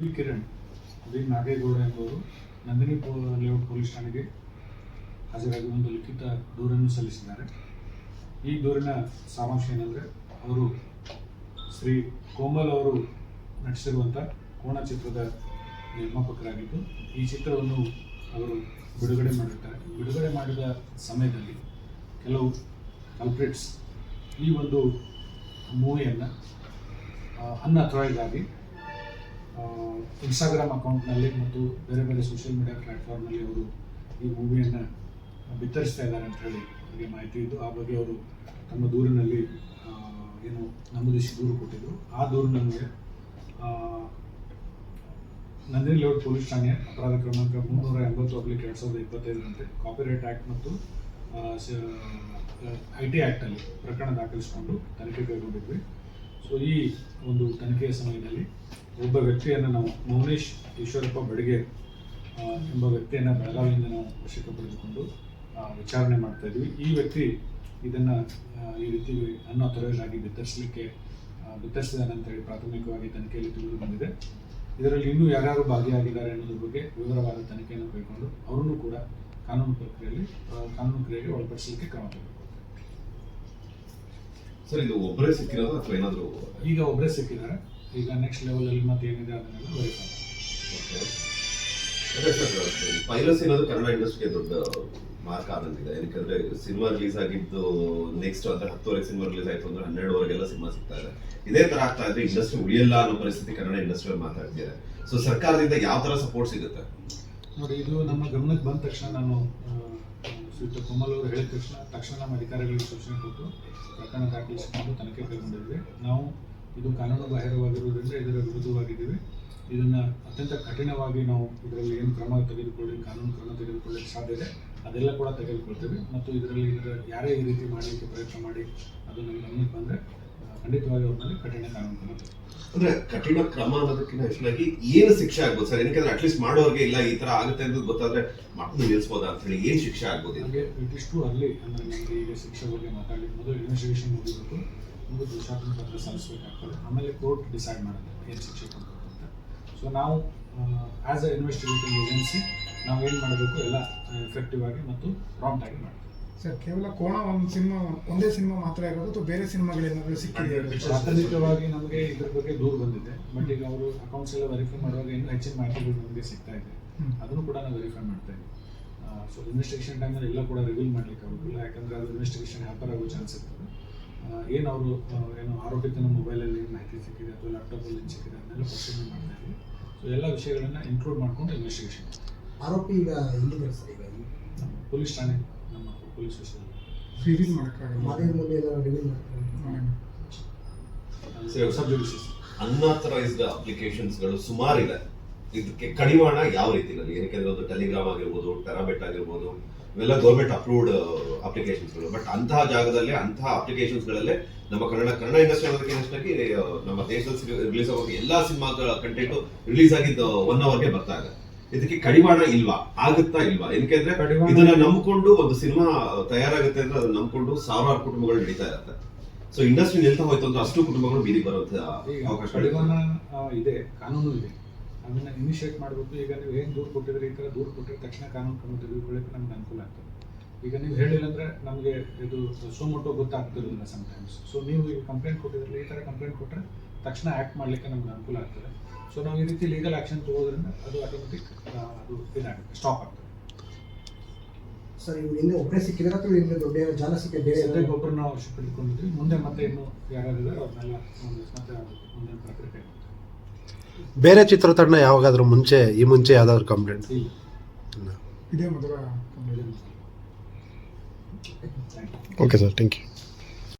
ಕಿರಣ್ ಅದೇ ನಾಗೇಗೌಡ ಎಂಬುವರು Nandini layout police ಠಾಣೆಗೆ ಹಾಜರಾಗಿ ಒಂದು ಲಿಖಿತ ದೂರನ್ನು ಸಲ್ಲಿಸಿದ್ದಾರೆ. ಈ ದೂರಿನ ಸಾರಾಂಶ ಏನಂದರೆ, ಅವರು ಶ್ರೀ ಕೋಮಲ್ ಅವರು ನಟಿಸಿರುವಂಥ ಕೋಣ ಚಿತ್ರದ ನಿರ್ಮಾಪಕರಾಗಿದ್ದು, ಈ ಚಿತ್ರವನ್ನು ಅವರು ಬಿಡುಗಡೆ ಮಾಡಿರ್ತಾರೆ. ಬಿಡುಗಡೆ ಮಾಡಿದ ಸಮಯದಲ್ಲಿ ಕೆಲವು ಕಲ್ಪ್ರಿಟ್ಸ್ ಈ ಒಂದು ಮೂವಿಯನ್ನು ಅನ್ಅಥರೈಸ್ ಆಗಿ ಇನ್ಸ್ಟಾಗ್ರಾಮ್ ಅಕೌಂಟ್ನಲ್ಲಿ ಮತ್ತು ಬೇರೆ ಬೇರೆ ಸೋಷಿಯಲ್ ಮೀಡಿಯಾ ಪ್ಲ್ಯಾಟ್ಫಾರ್ಮಲ್ಲಿ ಅವರು ಈ ಮೂವಿಯನ್ನು ಬಿತ್ತರಿಸ್ತಾ ಇದ್ದಾರೆ ಅಂತ ಹೇಳಿ ನನಗೆ ಮಾಹಿತಿ ಇದ್ದು ಆ ಬಗ್ಗೆ ಅವರು ತಮ್ಮ ದೂರಿನಲ್ಲಿ ಏನು ನಮೂದಿಸಿ ದೂರು ಕೊಟ್ಟಿದ್ದರು ಆ ದೂರು ನಮಗೆ ಆ, ನಂದಿನಿ ಲೇಔಟ್ ಪೊಲೀಸ್ ಠಾಣೆ ಅಪರಾಧ ಕ್ರಮಾಂಕ ಮುನ್ನೂರ ಎಂಬತ್ತು ಅಬ್ಲಿಕ್ ಎರಡು ಸಾವಿರದ ಇಪ್ಪತ್ತೈದರಂತೆ ಕಾಪಿರೈಟ್ ಆ್ಯಕ್ಟ್ ಮತ್ತು ಐ ಟಿ ಆ್ಯಕ್ಟಲ್ಲಿ ಪ್ರಕರಣ ದಾಖಲಿಸಿಕೊಂಡು ತನಿಖೆ ಕೈಗೊಂಡಿದ್ವಿ. ಸೊ ಈ ಒಂದು ತನಿಖೆಯ ಸಮಯದಲ್ಲಿ ಒಬ್ಬ ವ್ಯಕ್ತಿಯನ್ನು ನಾವು ಮೌನೇಶ್ ಈಶ್ವರಪ್ಪ ಬಡಿಗೆ ಎಂಬ ವ್ಯಕ್ತಿಯನ್ನು ಬೆಳಗಾವಿಯಿಂದ ನಾವು ವಶಕ್ಕೆ ಪಡೆದುಕೊಂಡು ವಿಚಾರಣೆ ಮಾಡ್ತಾ ಇದ್ವಿ. ಈ ವ್ಯಕ್ತಿ ಇದನ್ನು ಈ ರೀತಿ ಅನ್ನೋ ಆಗಿ ಬಿತ್ತರಿಸಲಿಕ್ಕೆ ಬಿತ್ತರಿಸಿದಾನೆ ಅಂತೇಳಿ ಪ್ರಾಥಮಿಕವಾಗಿ ತನಿಖೆಯಲ್ಲಿ ತಿಳಿದು ಬಂದಿದೆ. ಇದರಲ್ಲಿ ಇನ್ನೂ ಯಾರ್ಯಾರು ಭಾಗಿಯಾಗಿದ್ದಾರೆ ಅನ್ನೋದ್ರ ಬಗ್ಗೆ ವಿವರವಾದ ತನಿಖೆಯನ್ನು ಕೈಗೊಂಡು ಅವರನ್ನು ಕೂಡ ಕಾನೂನು ಪ್ರಕ್ರಿಯೆಯಲ್ಲಿ ಕಾನೂನು ಕ್ರಿಯೆಗೆ ಒಳಪಡಿಸಲಿಕ್ಕೆ ಕ್ರಮ ತಗೊಳ್ಬೇಕು ಸರ್ ಇದು ಒಬ್ಬರೇ ಸಿಕ್ಕಿರೋದು ಅಥವಾ ಏನಾದರೂ ಈಗ ಒಬ್ಬರೇ ಸಿಕ್ಕಿದ್ದಾರೆ. ಈಗ ನೆಕ್ಸ್ಟ್ ಲೆವೆಲಲ್ಲಿ ಮತ್ತೆ ಏನಿದೆ ಅದನ್ನೆಲ್ಲ ವೆರಿಫೈ ಅದೇ ಸರ್ ಪೈಲಸ್ ಅನ್ನೋದು ಕನ್ನಡ ಇಂಡಸ್ಟ್ರಿಗೆ ದೊಡ್ಡ ಮಾರ್ಕ್ ಆದಂತಿದೆ. ಯಾಕಂದ್ರೆ ಸಿನಿಮಾ ರಿಲೀಸ್ ಆಗಿದ್ದು ನೆಕ್ಸ್ಟ್ ಅಂದ್ರೆ ಹತ್ತುವರೆಗೆ ಸಿನಿಮಾ ರಿಲೀಸ್ ಆಯ್ತು ಅಂದ್ರೆ ಹನ್ನೆರಡುವರೆಗೆಲ್ಲ ಸಿನಿಮಾ ಸಿಗ್ತಾ ಇದೆ. ಇದೇ ತರ ಆಗ್ತಾ ಇದ್ರೆ ಇಂಡಸ್ಟ್ರಿ ಉಳಿಯಲ್ಲ ಅನ್ನೋ ಪರಿಸ್ಥಿತಿ ಕನ್ನಡ ಇಂಡಸ್ಟ್ರಿಯಲ್ಲಿ ಮಾತಾಡ್ತಿದ್ದಾರೆ ಸೊ ಸರ್ಕಾರದಿಂದ ಯಾವ ತರ ಸಪೋರ್ಟ್ ಸಿಗುತ್ತೆ? ನೋಡಿ ಇದು ನಮ್ಮ ಗಮನಕ್ಕೆ ಬಂದ ತಕ್ಷಣ ನಾನು ಶ್ರೀಯುತ ಕೋಮಲ್ ಅವರು ಹೇಳಿದ ತಕ್ಷಣ ತಕ್ಷಣ ನಮ್ಮ ಅಧಿಕಾರಿಗಳಿಗೆ ಸೂಚನೆ ಕೊಟ್ಟು ಪ್ರಕರಣ ದಾಖಲಿಸಿಕೊಂಡು ತನಿಖೆ ಕೈಗೊಂಡಿದ್ದೇವೆ. ನಾವು ಇದು ಕಾನೂನು ಬಾಹಿರವಾಗಿರುವುದರಿಂದ ಇದರ ವಿರುದ್ಧವಾಗಿದ್ದೀವಿ. ಇದನ್ನು ಅತ್ಯಂತ ಕಠಿಣವಾಗಿ ನಾವು ಇದರಲ್ಲಿ ಏನು ಕ್ರಮ ತೆಗೆದುಕೊಳ್ಳಿ, ಕಾನೂನು ಕ್ರಮ ತೆಗೆದುಕೊಳ್ಳಲಿಕ್ಕೆ ಸಾಧ್ಯ ಇದೆ, ಅದೆಲ್ಲ ಕೂಡ ತೆಗೆದುಕೊಳ್ತೇವೆ. ಮತ್ತು ಇದರಲ್ಲಿ ಇದರ ಯಾರೇ ಈ ರೀತಿ ಮಾಡಲಿಕ್ಕೆ ಪ್ರಯತ್ನ ಮಾಡಿ, ಅದು ನಮಗೆ ಗಮನಕ್ಕೆ ಬಂದರೆ ಖಂಡಿತವಾಗಿ ಅವ್ರ ಕಠಿಣ ಕಾನೂನು ಕ್ರಮ ಅಂದ್ರೆ ಕಠಿಣ ಕ್ರಮ ಅನ್ನೋದಕ್ಕಿಂತ ಹೆಚ್ಚಾಗಿ ಏನು ಶಿಕ್ಷೆ ಆಗ್ಬೋದು ಸರ್? ಏನಕ್ಕೆ ಅಟ್ಲೀಸ್ಟ್ ಮಾಡೋರಿಗೆ ಇಲ್ಲ ಈ ತರ ಆಗುತ್ತೆ ಅಂತ ಗೊತ್ತಾದ್ರೆ ಮಕ್ಕಳು ನಿಲ್ಲಿಸ್ಬೋದಾ ಅಂತ ಹೇಳಿ ಏನು ಶಿಕ್ಷೆ ಆಗ್ಬೋದು? ನಮಗೆ ಇದಿಷ್ಟು ಅಲ್ಲಿ ಅಂದ್ರೆ ನಮಗೆ ಈಗ ಶಿಕ್ಷೆ ಬಗ್ಗೆ ಮೊದಲು ಇನ್ವೆಸ್ಟಿಗೇಷನ್ ಮುಗಿಬೇಕು. ಒಂದು ದೋಷಾತ್ಮಕ ಪತ್ರ ಸಲ್ಲಿಸಬೇಕಾಗ್ತದೆ. ಆಮೇಲೆ ಕೋರ್ಟ್ ಡಿಸೈಡ್ ಮಾಡುತ್ತೆ ಏನು ಶಿಕ್ಷೆ ಕೊಡಬೇಕು ಅಂತ. ಸೊ ನಾವು ಆ್ಯಸ್ ಅ ಇನ್ವೆಸ್ಟಿಗೇಟಿಂಗ್ ಏಜೆನ್ಸಿ ನಾವು ಏನು ಮಾಡಬೇಕು? ಎಲ್ಲ ಎಫೆಕ್ಟಿವ್ ಆಗಿ ಮತ್ತು ಪ್ರಾಂಪ್ಟ್ ಆಗಿ ಮಾಡ್ತೀವಿ. ಸರ್ ಕೇವಲ ಕೋಣ ಒಂದು ಸಿನಿಮಾ ಒಂದೇ ಸಿನಿಮಾ ಮಾತ್ರ ಇರೋದು ಅಥವಾ ಬೇರೆ ಸಿನಿಮಾಗಳೇನಾದರೂ ಸಿಕ್ಕಿದೆಯಾ? ಪ್ರಾಥಮಿಕವಾಗಿ ನಮಗೆ ಇದ್ರ ಬಗ್ಗೆ ದೂರು ಬಂದಿದೆ. ಬಟ್ ಈಗ ಅವರು ಅಕೌಂಟ್ಸ್ ಎಲ್ಲ ವೆರಿಫೈ ಮಾಡುವಾಗ ಇನ್ನೂ ಹೆಚ್ಚಿನ ಮಾಹಿತಿಗಳು ನಮಗೆ ಸಿಗ್ತಾ ಇದೆ. ಅದನ್ನು ಕೂಡ ನಾವು ವೆರಿಫೈ ಮಾಡ್ತಾ ಇದ್ದೀವಿ ಸೊ ಇನ್ವೆಸ್ಟಿಗೇಷನ್ ಟೈಮಲ್ಲಿ ಎಲ್ಲ ಕೂಡ ರಿವೀಲ್ ಮಾಡ್ಲಿಕ್ಕೆ ಆಗೋದಿಲ್ಲ. ಯಾಕಂದ್ರೆ ಅದು ಇನ್ವೆಸ್ಟಿಗೇಷನ್ ಹ್ಯಾಪರ್ ಆಗೋ ಚಾನ್ಸ್ ಇರ್ತದೆ. ಏನು ಅವರು ಏನು ಆರೋಪಿತನ ಮೊಬೈಲಲ್ಲಿ ಏನು ಮಾಹಿತಿ ಸಿಕ್ಕಿದೆ ಅಥವಾ ಲ್ಯಾಪ್ಟಾಪಲ್ಲಿ ಏನು ಸಿಕ್ಕಿದೆ ಅದನ್ನೆಲ್ಲ ಪರಿಶೀಲನೆ ಮಾಡ್ತಾ ಇದ್ದೀವಿ ಸೊ ಎಲ್ಲ ವಿಷಯಗಳನ್ನ ಇನ್ಕ್ಲೂಡ್ ಮಾಡ್ಕೊಂಡು ಇನ್ವೆಸ್ಟಿಗೇಷನ್ ಆರೋಪಿ ಈಗ ಎಲ್ಲಿದ್ದಾರೆ ಸರ್ ಈಗ? ಪೊಲೀಸ್ ಠಾಣೆ ಪೊಲೀಸ್ ಸ್ಟೇಷನ್ ರಿವೀಲ್ ಮಾಡೋಕ್ಕಾಗಲ್ಲ ಮಾಧ್ಯಮದಲ್ಲಿ ಎಲ್ಲ ರಿವೀಲ್ ಸರಿ. ಸಬ್ ಜುಡಿಷಿಯಸ್ ಅನ್ಆಥರೈಸ್ಡ್ ಅಪ್ಲಿಕೇಶನ್ಸ್ಗಳು ಸುಮಾರಿದೆ. ಇದಕ್ಕೆ ಕಡಿವಾಣ ಯಾವ ರೀತಿಯಲ್ಲಿ? ಏನಕ್ಕೆ ಒಂದು ಟೆಲಿಗ್ರಾಮ್ ಆಗಿರ್ಬೋದು ಟೆರಾಬೆಟ್ ಆಗಿರ್ಬೋದು ಇವೆಲ್ಲ ಗೌರ್ಮೆಂಟ್ ಅಪ್ರೂವ್ಡ್ ಅಪ್ಲಿಕೇಶನ್ಸ್ಗಳು. ಬಟ್ ಅಂತಹ ಜಾಗದಲ್ಲಿ ಅಂತಹ ಅಪ್ಲಿಕೇಶನ್ಸ್ ಗಳಲ್ಲೇ ನಮ್ಮ ಕನ್ನಡ ಕನ್ನಡ ಇಂಡಸ್ಟ್ರಿ ಅನ್ನೋದಕ್ಕೆ ನಮ್ಮ ದೇಶದಲ್ಲಿ ರಿಲೀಸ್ ಆಗೋ ಎಲ್ಲಾ ಸಿನಿಮಾಗಳ ಕಂಟೆಂಟ್ ರಿಲೀಸ್ ಆಗಿದ್ದು ಒನ್ ಅವರ್ಗೆ ಬರ್ತಾ ಇದೆ. ಇದಕ್ಕೆ ಕಡಿವಾಣ ಇಲ್ವಾ? ಆಗುತ್ತಾ ಇಲ್ವಾ? ಏನಕ್ಕೆ ಇದನ್ನ ನಂಬಿಕೊಂಡು ಒಂದು ಸಿನಿಮಾ ತಯಾರಾಗುತ್ತೆ ಅಂದ್ರೆ ಅದನ್ನ ನಂಬಿಕೊಂಡು ಸಾವಿರಾರು ಕುಟುಂಬಗಳು ನಡೀತಾ ಇರುತ್ತೆ. ಸೊ ಇಂಡಸ್ಟ್ರಿ ನಿಲ್ತಾ ಹೋಯ್ತು ಅಂದ್ರೆ ಅಷ್ಟು ಕುಟುಂಬಗಳು ಬೀದಿ ಬರುತ್ತೆ ಅವಕಾಶ ಕಡಿವಾಣ ಇದೆ ಕಾನೂನು ಇದೆ. ಅದನ್ನ ಇನಿಷಿಯೇಟ್ ಮಾಡಬೇಕು. ಈಗ ನೀವು ಏನು ದೂರು ಕೊಟ್ಟಿದ್ರೆ ಈ ತರ ದೂರು ಕೊಟ್ಟಿದ್ರೆ ತಕ್ಷಣ ಕಾನೂನು ಕ್ರಮ ತೆಗೆದುಕೊಳ್ಳಕ್ಕೆ ನಮ್ಗೆ ಅನುಕೂಲ ಆಗ್ತದೆ. ಈಗ ನೀವು ಹೇಳಿಲ್ಲ ಅಂದ್ರೆ ನಮಗೆ ಇದು ಸೋಮೊಟ್ಟೋ ಗೊತ್ತಾಗ್ತಿರೋದಿಲ್ಲ ಸಮಟೈಮ್ಸ್ ಸೊ ನೀವು ಈಗ ಕಂಪ್ಲೇಂಟ್ ಕೊಟ್ಟಿದ್ರೆ ಈ ತರ ಕಂಪ್ಲೇಂಟ್ ಕೊಟ್ಟರೆ ತಕ್ಷಣ ಆಕ್ಟ್ ಮಾಡ್ಲಿಕ್ಕೆ ನಮ್ಗೆ ಅನುಕೂಲ ಆಗ್ತದೆ. ಸೊ ನಾವು ಈ ರೀತಿ ಲೀಗಲ್ ಆಕ್ಷನ್ ತಗೋದ್ರಿಂದ ಅದು ಆಟೋಮೆಟಿಕ್ ಅದು ಇದಾಗುತ್ತೆ ಸ್ಟಾಪ್ ಆಗ್ತದೆ ಸರ್ ಇವ್ರು ಹಿಂದೆ ಒಬ್ಬರೇ ಸಿಕ್ಕಿದ್ರೆ ಅಥವಾ ಇಲ್ಲಿ ದೊಡ್ಡ ಏನೋ ಜಾಲ ಸಿಕ್ಕಿ ಬೇರೆ ಸದ್ಯಕ್ಕೆ ಒಬ್ಬರನ್ನ ಅವಶ್ಯಕ ಪಡೆದುಕೊಂಡಿದ್ವಿ ಮುಂದೆ ಮತ್ತೆ ಇನ್ನು ಯಾರ್ಯಾರಿದ್ದಾರೆ ಅವ್ರನ್ನೆಲ್ಲ ಮತ್ತೆ ಮುಂದೆ ಪ್ರಕ್ರಿಯೆ. ಬೇರೆ ಚಿತ್ರತಂಡ ಯಾವಾಗಾದ್ರೂ ಮುಂಚೆ ಈ ಮುಂಚೆ ಯಾವ್ದಾದ್ರು ಕಂಪ್ಲೇಂಟ್ ಇಲ್ಲ. ಇದೇ ಮೊದಲ Thank okay sir thank you